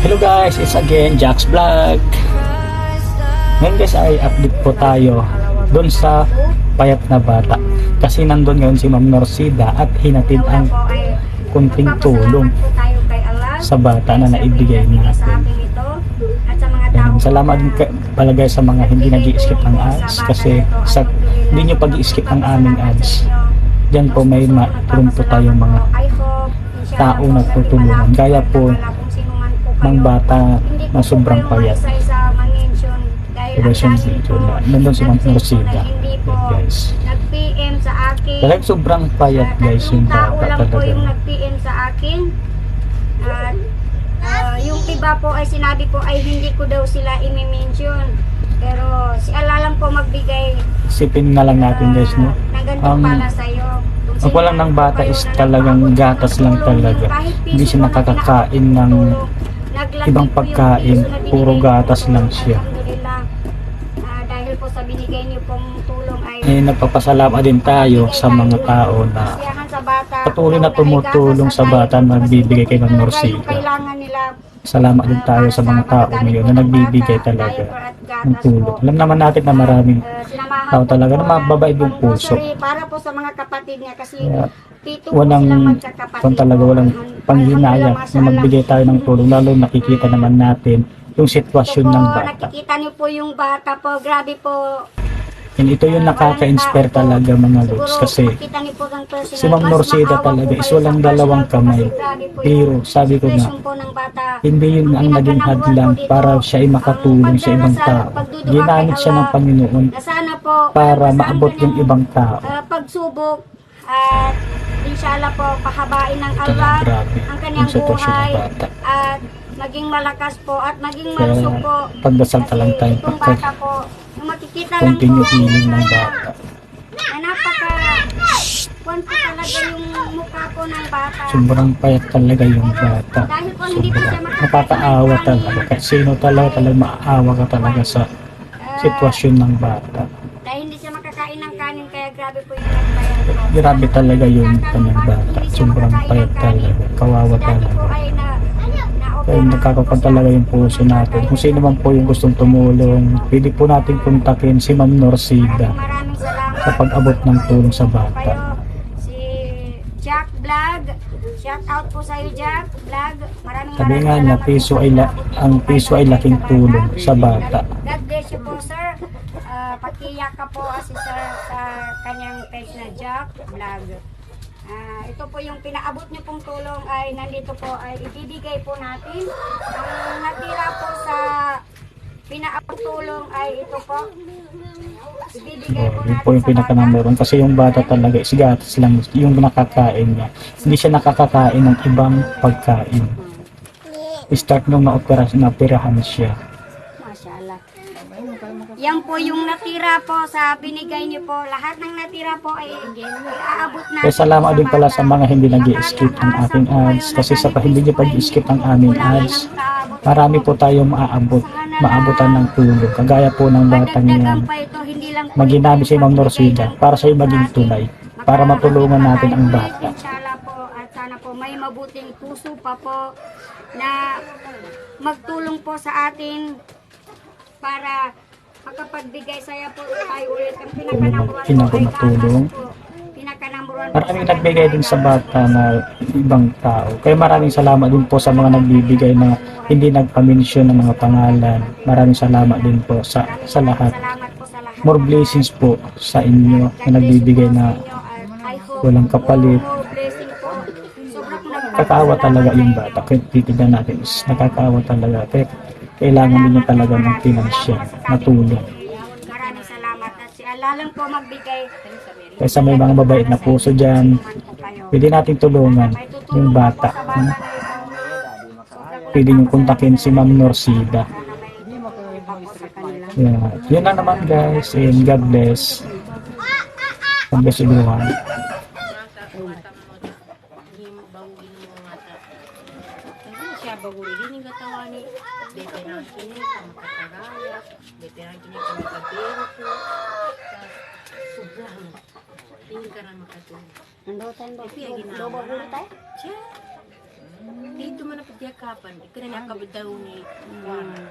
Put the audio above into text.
Hello guys, it's again Jack's Vlog. Ngayon guys ay update po tayo doon sa payat na bata. Kasi nandun ngayon si Ma'am Norsida at hinatid ang kunting tulong sa bata na naibigay natin. Ayan, salamat din pala guys sa mga hindi nag skip ng ads kasi sa hindi nyo pag skip ang aming ads. Diyan po may matulong po tayong mga tao na tutulungan. Gaya po ng bata na sobrang payat. Version video na nandun si Ma'am Rosita. Guys. Nag-PM sa akin. Talagang sobrang payat guys yung bata lang po yung talaga. nag-PM sa akin. At ah, yung iba po ay sinabi po ay hindi ko daw sila i-mention. Pero si Allah lang po magbigay Isipin na lang natin guys no. na ganito Ang- para sa'yo. Ang kulang ng bata is talagang gatas ng lang talaga. Hindi siya nakakakain ng ibang pagkain, puro gatas lang siya. Ah, dahil po sa binigay niyo pong tulong ay Eh nagpapasalamat din tayo sa mga tao na. Patuloy na tumutulong sa bata na nagbibigay kay Ma'am nila salamat din tayo sa mga tao ngayon na nagbibigay talaga ng tulong. Alam naman natin na maraming tao talaga na mababait yung puso. Para po sa mga kapatid niya kasi po walang kung talaga walang panghinayang na magbigay tayo ng tulong lalo nakikita naman natin yung sitwasyon ng bata. nakikita niyo po yung bata po. Grabe po. And ito yung nakaka-inspire talaga mga lods kasi si Ma'am Norsida talaga is walang dalawang kamay. Pero sabi ko nga, hindi yun ang naging hadlang para siya ay makatulong sa ibang tao. Ginamit siya ng Panginoon para maabot yung ibang tao. ah, pagsubok at inshallah po pahabain ng Allah ang kanyang buhay at maging malakas po at maging malusog po. pagdasal ka lang tayo pagka bata po, makikita lang po continue healing ng bata. na napaka kwan po talaga yung mukha po ng bata. Sobrang payat talaga yung bata. Dahil po hindi po siya Sobrang nakakaawa talaga. Kahit sino talaga talaga maawa ka talaga sa Ah, sitwasyon ng bata. Dahil hindi siya makakain ng kanin kaya grabe po yung nagbayad po. Grabe talaga yung kanyang bata. Sobrang payat talaga. Kawawa dati po talaga. ay Kaya nagkakapan talaga yung puso natin. Kung sino man po yung gustong tumulong, pwede po natin kontakin si Ma'am Norsida sa pag-abot ng tulong sa bata. Si Jack Vlog. Shout out po sa iyo Jack Vlog. Maraming Sabi nga na piso ay la- ang piso ay laking tulong sa bata. God bless you po sir. Uh, pakiyak ka po si sir sa kanyang page na Jack Vlog. Ah, ito po yung pinaabot niyo pong tulong ay nandito po ay ibibigay po natin. Ang natira po sa pinaabot tulong ay ito po. Ibibigay po So, yun natin po yung sa pinaka bata. number one. Kasi yung bata talaga is gatas lang yung nakakain niya. Hindi siya nakakakain ng ibang pagkain. Start nung na-opera, na-operahan siya. Yan po yung natira po sa binigay niyo po. Lahat ng natira po ay natin. Kaya salamat sa din pala sa mga hindi nag skip ng ating ads. Kasi sa hindi nyo pag-skip ang aming ads, marami po tayong maaabot, maabutan ng tulong. Kagaya po ng batang yan. na ginamit si Ma'am Norsida para sa'yo maging tulay, para matulungan natin ang bata. At sana po may mabuting puso pa po na magtulong po sa atin para makapagbigay saya po tayo ulit. Ang pinaka-number one po Pinaka- ay matulong. gatas po. Pinaka-number Maraming nagbigay din sa bata na ibang tao. Kaya maraming salamat din po sa mga nagbibigay na hindi nagpamensyon ng mga pangalan. Maraming salamat din po sa, sa lahat. More blessings po sa inyo na nagbibigay na walang kapalit. Nakakaawa talaga yung bata. Kaya titignan natin is nakakaawa talaga. Kaya kailangan din niya talaga ng financial na tulong. Maraming salamat at si Allah lang po magbigay. Kaya sa may mga mabait na puso dyan, pwede natin tulungan yung bata. Pwede nyo kontakin si Ma'am Norsida. Yeah. Yun lang naman guys. And God bless. God bless everyone. bagul gini gatawani veteran kini sama kata katagaya veteran kini sama kata kabeku subrahan ini karena makatu ndotan tapi ya gina dobo dulu tay cia itu mana pedia kapan? Kena kabedau ni warna